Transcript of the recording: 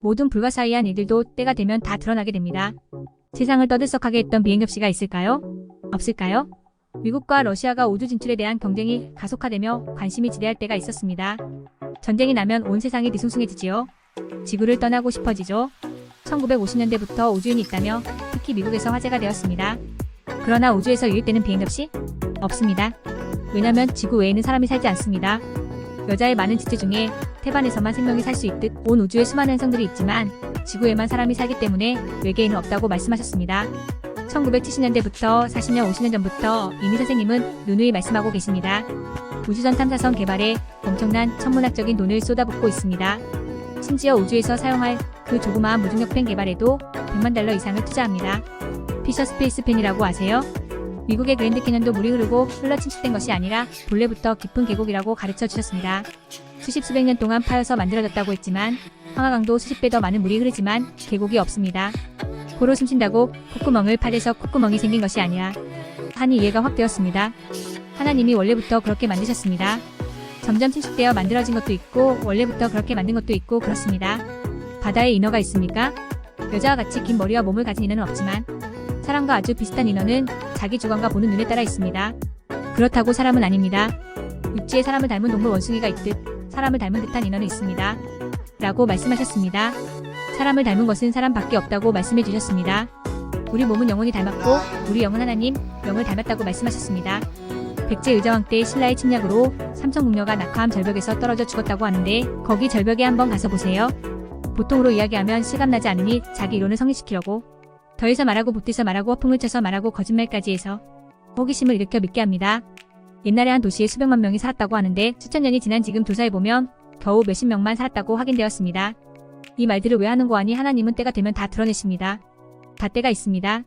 모든 불가사의한 일들도 때가 되면 다 드러나게 됩니다. 세상을 떠들썩하게 했던 비행급시가 있을까요? 없을까요? 미국과 러시아가 우주 진출에 대한 경쟁이 가속화되며 관심이 지대할 때가 있었습니다. 전쟁이 나면 온 세상이 뒤숭숭해지지요. 지구를 떠나고 싶어지죠. 1950년대부터 우주인이 있다며 특히 미국에서 화제가 되었습니다. 그러나 우주에서 유입되는 비행급시? 없습니다. 왜냐면 지구 외에는 사람이 살지 않습니다. 여자의 많은 지체 중에 태반에서만 생명이 살 수 있듯 온 우주에 수많은 행성들이 있지만 지구에만 사람이 살기 때문에 외계인은 없다고 말씀하셨습니다. 1970년대부터 40년, 50년 전부터 이미 선생님은 누누이 말씀하고 계십니다. 우주선 탐사선 개발에 엄청난 천문학적인 돈을 쏟아붓고 있습니다. 심지어 우주에서 사용할 그 조그마한 무중력팬 개발에도 100만 달러 이상을 투자합니다. 피셔 스페이스 팬이라고 아세요? 미국의 그랜드 캐년도 물이 흐르고 흘러 침식된 것이 아니라 본래부터 깊은 계곡이라고 가르쳐 주셨습니다. 수십 수백 년 동안 파여서 만들어졌다고 했지만 황하강도 수십 배 더 많은 물이 흐르지만 계곡이 없습니다. 고로 숨쉰다고 콧구멍을 파대서 콧구멍이 생긴 것이 아니라 하니 이해가 확 되었습니다. 하나님이 원래부터 그렇게 만드셨습니다. 점점 침식되어 만들어진 것도 있고 원래부터 그렇게 만든 것도 있고 그렇습니다. 바다에 인어가 있습니까? 여자와 같이 긴 머리와 몸을 가진 인어는 없지만 사람과 아주 비슷한 인어는 자기 주관과 보는 눈에 따라 있습니다. 그렇다고 사람은 아닙니다. 육지에 사람을 닮은 동물 원숭이가 있듯 사람을 닮은 듯한 인어는 있습니다. 라고 말씀하셨습니다. 사람을 닮은 것은 사람밖에 없다고 말씀해 주셨습니다. 우리 몸은 영혼이 닮았고 우리 영은 하나님 영을 닮았다고 말씀하셨습니다. 백제 의자왕 때 신라의 침략으로 삼천궁녀가 낙하암 절벽에서 떨어져 죽었다고 하는데 거기 절벽에 한번 가서 보세요. 보통으로 이야기하면 실감나지 않으니 자기 이론을 성립시키려고 더해서 말하고 보태서 말하고 허풍을 쳐서 말하고 거짓말까지 해서 호기심을 일으켜 믿게 합니다. 옛날에 한 도시에 수백만 명이 살았다고 하는데 수천 년이 지난 지금 조사해보면 겨우 몇십 명만 살았다고 확인되었습니다. 이 말들을 왜 하는 거 아니 하나님은 때가 되면 다 드러내십니다. 다 때가 있습니다.